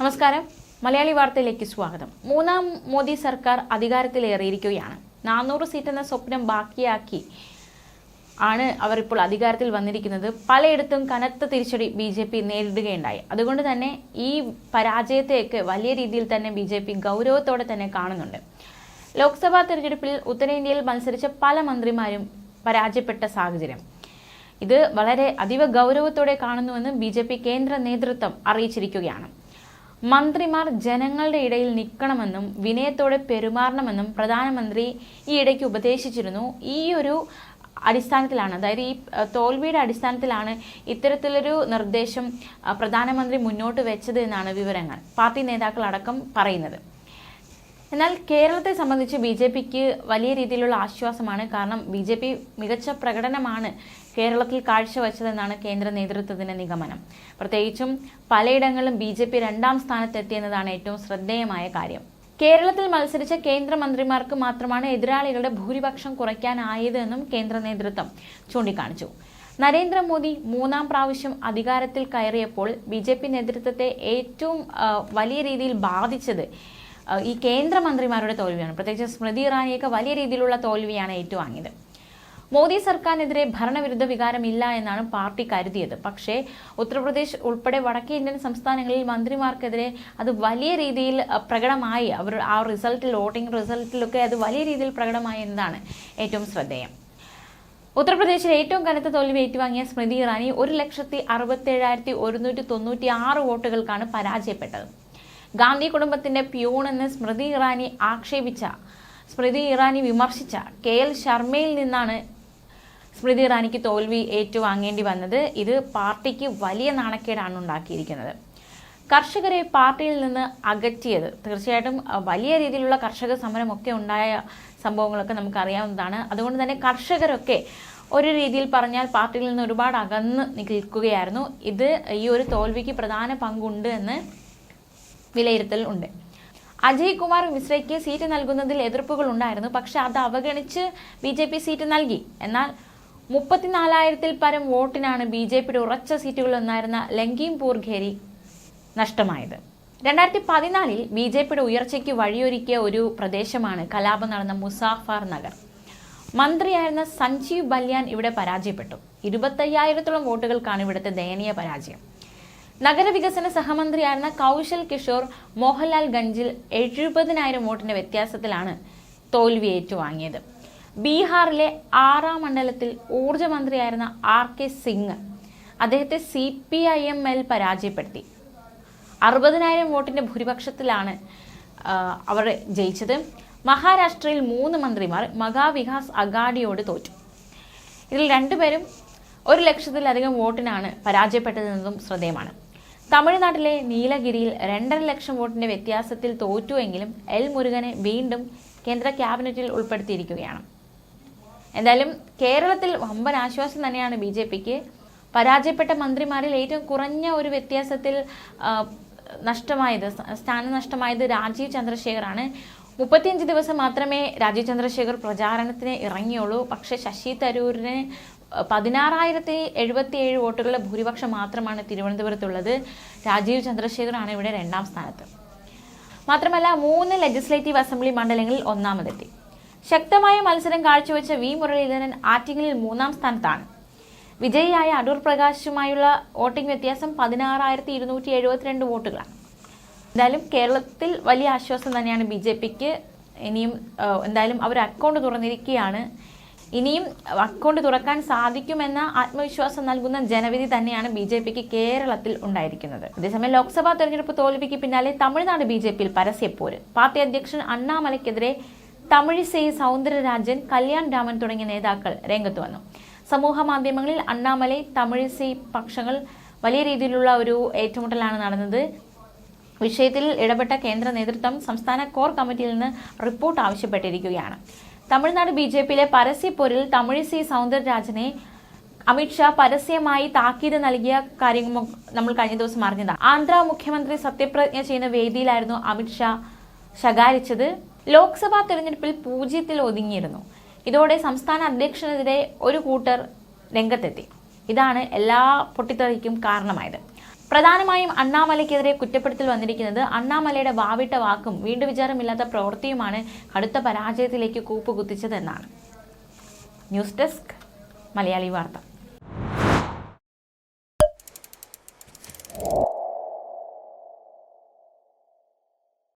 നമസ്കാരം. മലയാളി വാർത്തയിലേക്ക് സ്വാഗതം. മൂന്നാം മോദി സർക്കാർ അധികാരത്തിലേറിയിരിക്കുകയാണ്. നാനൂറ് സീറ്റ് എന്ന സ്വപ്നം ബാക്കിയാക്കി ആണ് അവർ ഇപ്പോൾ അധികാരത്തിൽ വന്നിരിക്കുന്നത്. പലയിടത്തും കനത്ത തിരിച്ചടി ബി ജെ പി നേരിടുകയുണ്ടായി. അതുകൊണ്ട് തന്നെ ഈ പരാജയത്തെയൊക്കെ വലിയ രീതിയിൽ തന്നെ ബി ജെ പി ഗൗരവത്തോടെ തന്നെ കാണുന്നുണ്ട്. ലോക്സഭാ തെരഞ്ഞെടുപ്പിൽ ഉത്തരേന്ത്യയിൽ മത്സരിച്ച പല മന്ത്രിമാരും പരാജയപ്പെട്ട സാഹചര്യം. ഇത് വളരെ അതീവ ഗൗരവത്തോടെ കാണുന്നുവെന്ന് ബി കേന്ദ്ര നേതൃത്വം അറിയിച്ചിരിക്കുകയാണ്. മന്ത്രിമാർ ജനങ്ങളുടെ ഇടയിൽ നിൽക്കണമെന്നും വിനയത്തോടെ പെരുമാറണമെന്നും പ്രധാനമന്ത്രി ഈ ഇടയ്ക്ക് ഉപദേശിച്ചിരുന്നു. ഈ ഒരു അടിസ്ഥാനത്തിലാണ് അതായത് ഈ തോൽവിയുടെ അടിസ്ഥാനത്തിലാണ് ഇത്തരത്തിലൊരു നിർദ്ദേശം പ്രധാനമന്ത്രി മുന്നോട്ട് വെച്ചത് എന്നാണ് വിവരങ്ങൾ. പാർട്ടി നേതാക്കളടക്കം പറയുന്നത്. എന്നാൽ കേരളത്തെ സംബന്ധിച്ച് ബി ജെ പിക്ക് വലിയ രീതിയിലുള്ള ആശ്വാസമാണ്. കാരണം ബി ജെ പി മികച്ച പ്രകടനമാണ് കേരളത്തിൽ കാഴ്ചവെച്ചതെന്നാണ് കേന്ദ്ര നേതൃത്വത്തിന്റെ നിഗമനം. പ്രത്യേകിച്ചും പലയിടങ്ങളിലും ബി ജെ പി രണ്ടാം സ്ഥാനത്തെത്തിയെന്നതാണ് ഏറ്റവും ശ്രദ്ധേയമായ കാര്യം. കേരളത്തിൽ മത്സരിച്ച കേന്ദ്രമന്ത്രിമാർക്ക് മാത്രമാണ് എതിരാളികളുടെ ഭൂരിപക്ഷം കുറയ്ക്കാനായത് എന്നും കേന്ദ്ര നേതൃത്വം ചൂണ്ടിക്കാണിച്ചു. നരേന്ദ്രമോദി മൂന്നാം പ്രാവശ്യം അധികാരത്തിൽ കയറിയപ്പോൾ ബി നേതൃത്വത്തെ ഏറ്റവും വലിയ രീതിയിൽ ബാധിച്ചത് ഈ കേന്ദ്രമന്ത്രിമാരുടെ തോൽവിയാണ്. പ്രത്യേകിച്ച് സ്മൃതി ഇറാനിയൊക്കെ വലിയ രീതിയിലുള്ള തോൽവിയാണ് ഏറ്റുവാങ്ങിയത്. മോദി സർക്കാരിനെതിരെ ഭരണവിരുദ്ധ വികാരമില്ല എന്നാണ് പാർട്ടി കരുതിയത്. പക്ഷേ ഉത്തർപ്രദേശ് ഉൾപ്പെടെ വടക്കേ ഇന്ത്യൻ സംസ്ഥാനങ്ങളിൽ മന്ത്രിമാർക്കെതിരെ അത് വലിയ രീതിയിൽ പ്രകടമായി. അവർ ആ റിസൾട്ടിൽ വോട്ടിംഗ് റിസൾട്ടിലൊക്കെ അത് വലിയ രീതിയിൽ പ്രകടമായി എന്നതാണ് ഏറ്റവും ശ്രദ്ധേയം. ഉത്തർപ്രദേശിൽ ഏറ്റവും കനത്ത തോൽവി ഏറ്റുവാങ്ങിയ സ്മൃതി ഇറാനി ഒരു ലക്ഷത്തി അറുപത്തേഴായിരത്തി ഒരുന്നൂറ്റി തൊണ്ണൂറ്റി ആറ് വോട്ടുകൾക്കാണ് പരാജയപ്പെട്ടത്. ഗാന്ധി കുടുംബത്തിന്റെ പ്യൂൺ എന്ന് സ്മൃതി ഇറാനി ആക്ഷേപിച്ച സ്മൃതി ഇറാനി വിമർശിച്ച കെ എൽ ശർമ്മയിൽ നിന്നാണ് സ്മൃതി ഇറാനിക്ക് തോൽവി ഏറ്റുവാങ്ങേണ്ടി വന്നത്. ഇത് പാർട്ടിക്ക് വലിയ നാണക്കേടാണ് ഉണ്ടാക്കിയിരിക്കുന്നത്. കർഷകരെ പാർട്ടിയിൽ നിന്ന് അകറ്റിയത്. തീർച്ചയായിട്ടും വലിയ രീതിയിലുള്ള കർഷക സമരമൊക്കെ ഉണ്ടായ സംഭവങ്ങളൊക്കെ നമുക്കറിയാവുന്നതാണ്. അതുകൊണ്ട് തന്നെ കർഷകരൊക്കെ ഒരു രീതിയിൽ പറഞ്ഞാൽ പാർട്ടിയിൽ നിന്ന് ഒരുപാട് അകന്ന് നിൽക്കുകയായിരുന്നു. ഇത് ഈ ഒരു തോൽവിക്ക് പ്രധാന പങ്കുണ്ട് എന്ന് വിലയിരുത്തൽ ഉണ്ട്. അജയ് കുമാർ മിശ്രയ്ക്ക് സീറ്റ് നൽകുന്നതിൽ എതിർപ്പുകൾ ഉണ്ടായിരുന്നു. പക്ഷേ അത് അവഗണിച്ച് ബി ജെ പി സീറ്റ് നൽകി. എന്നാൽ മുപ്പത്തിനാലായിരത്തിൽ പരം വോട്ടിനാണ് ബി ജെ പിയുടെ ഉറച്ച സീറ്റുകളൊന്നായിരുന്ന ലങ്കീംപൂർ ഖേരി നഷ്ടമായത്. രണ്ടായിരത്തി പതിനാലിൽ ബി ജെ പിയുടെ ഉയർച്ചയ്ക്ക് വഴിയൊരുക്കിയ ഒരു പ്രദേശമാണ് കലാപം നടന്ന മുസാഫർ നഗർ. മന്ത്രിയായിരുന്ന സഞ്ജീവ് ബല്യാൻ ഇവിടെ പരാജയപ്പെട്ടു. ഇരുപത്തയ്യായിരത്തോളം വോട്ടുകൾക്കാണ് ഇവിടുത്തെ ദയനീയ പരാജയം. നഗരവികസന സഹമന്ത്രിയായിരുന്ന കൗശൽ കിഷോർ മോഹൻലാൽ ഗഞ്ചിൽ എഴുപതിനായിരം വോട്ടിന്റെ വ്യത്യാസത്തിലാണ് തോൽവി ഏറ്റുവാങ്ങിയത് ബീഹാറിലെ ആറാം മണ്ഡലത്തിൽ ഊർജമന്ത്രിയായിരുന്ന ആർ കെ സിംഗ് അദ്ദേഹത്തെ C P I M L പരാജയപ്പെടുത്തി. അറുപതിനായിരം വോട്ടിന്റെ ഭൂരിപക്ഷത്തിലാണ് അവർ ജയിച്ചത്. മഹാരാഷ്ട്രയിൽ മൂന്ന് മന്ത്രിമാർ മഹാവികാസ് അഗാഡിയോട് തോറ്റു. ഇതിൽ രണ്ടുപേരും ഒരു ലക്ഷത്തിലധികം വോട്ടിനാണ് പരാജയപ്പെട്ടതെന്നതും ശ്രദ്ധേയമാണ്. തമിഴ്നാട്ടിലെ നീലഗിരിയിൽ രണ്ടര ലക്ഷം വോട്ടിന്റെ വ്യത്യാസത്തിൽ തോറ്റുവെങ്കിലും എൽ മുരുകനെ വീണ്ടും കേന്ദ്ര ക്യാബിനറ്റിൽ ഉൾപ്പെടുത്തിയിരിക്കുകയാണ്. എന്തായാലും കേരളത്തിൽ വമ്പൻ ആശ്വാസം തന്നെയാണ് ബി ജെ പിക്ക്. പരാജയപ്പെട്ട മന്ത്രിമാരിൽ ഏറ്റവും കുറഞ്ഞ ഒരു വ്യത്യാസത്തിൽ നഷ്ടമായത് സ്ഥാ- സ്ഥാനം നഷ്ടമായത് രാജീവ് ചന്ദ്രശേഖറാണ്. മുപ്പത്തിയഞ്ച് ദിവസം മാത്രമേ രാജീവ് ചന്ദ്രശേഖർ പ്രചാരണത്തിന് ഇറങ്ങിയുള്ളൂ. പക്ഷേ ശശി തരൂരിന് പതിനാറായിരത്തി എഴുപത്തിയേഴ് വോട്ടുകളുടെ ഭൂരിപക്ഷം മാത്രമാണ് തിരുവനന്തപുരത്തുള്ളത്. രാജീവ് ചന്ദ്രശേഖറാണ് ഇവിടെ രണ്ടാം സ്ഥാനത്ത്. മാത്രമല്ല മൂന്ന് ലെജിസ്ലേറ്റീവ് അസംബ്ലി മണ്ഡലങ്ങളിൽ ഒന്നാമതെത്തി. ശക്തമായ മത്സരം കാഴ്ചവെച്ച വി മുരളീധരൻ ആറ്റിങ്ങലിൽ മൂന്നാം സ്ഥാനത്താണ്. വിജയിയായ അടൂർ പ്രകാശുമായുള്ള വോട്ടിംഗ് വ്യത്യാസം പതിനാറായിരത്തി ഇരുന്നൂറ്റി എഴുപത്തിരണ്ട് വോട്ടുകളാണ്. എന്തായാലും കേരളത്തിൽ വലിയ ആശ്വാസം തന്നെയാണ് ബി ജെ പിക്ക്. ഇനിയും എന്തായാലും അവർ അക്കൗണ്ട് തുറന്നിരിക്കുകയാണ്. ഇനിയും അക്കൗണ്ട് തുറക്കാൻ സാധിക്കുമെന്ന ആത്മവിശ്വാസം നൽകുന്ന ജനവിധി തന്നെയാണ് ബി ജെ പിക്ക് കേരളത്തിൽ ഉണ്ടായിരിക്കുന്നത്. അതേസമയം ലോക്സഭാ തെരഞ്ഞെടുപ്പ് തോൽവിക്ക് പിന്നാലെ തമിഴ്നാട് ബി ജെ പിയിൽ പരസ്യപ്പോര് പാർട്ടി അധ്യക്ഷൻ അണ്ണാമലയ്ക്കെതിരെ തമിഴിസൈ സൗന്ദരരാജൻ കല്യാൺ രാമൻ തുടങ്ങിയ നേതാക്കൾ രംഗത്ത് വന്നു. സമൂഹ മാധ്യമങ്ങളിൽ അണ്ണാമലൈ തമിഴിസൈ പക്ഷങ്ങൾ വലിയ രീതിയിലുള്ള ഒരു ഏറ്റുമുട്ടലാണ് നടന്നത്. വിഷയത്തിൽ ഇടപെട്ട കേന്ദ്ര നേതൃത്വം സംസ്ഥാന കോർ കമ്മിറ്റിയിൽ നിന്ന് റിപ്പോർട്ട് ആവശ്യപ്പെട്ടിരിക്കുകയാണ്. തമിഴ്നാട് ബി ജെ പിയിലെ പരസ്യപ്പോരിൽ തമിഴിസി സൗന്ദരരാജനെ അമിത്ഷാ പരസ്യമായി താക്കീത് നൽകിയ കാര്യം നമ്മൾ കഴിഞ്ഞ ദിവസം അറിഞ്ഞതാണ് ആന്ധ്ര മുഖ്യമന്ത്രി സത്യപ്രതിജ്ഞ ചെയ്യുന്ന വേദിയിലായിരുന്നു അമിത്ഷാ ശകാരിച്ചത്. ലോക്സഭാ തെരഞ്ഞെടുപ്പിൽ പൂജ്യത്തിൽ ഒതുങ്ങിയിരുന്നു. ഇതോടെ സംസ്ഥാന അധ്യക്ഷനെതിരെ ഒരു കൂട്ടർ രംഗത്തെത്തി. ഇതാണ് എല്ലാ പൊട്ടിത്തെറിക്കും കാരണമായത്. പ്രധാനമായും അണ്ണാമലയ്ക്കെതിരെ കുറ്റപ്പെടുത്തൽ വന്നിരിക്കുന്നത് അണ്ണാമലയുടെ വാവിട്ട വാക്കും വീണ്ടും വിചാരമില്ലാത്ത പ്രവൃത്തിയുമാണ് കടുത്ത പരാജയത്തിലേക്ക് കൂപ്പുകുത്തിച്ചതെന്നാണ്. News desk Malayali Vartha.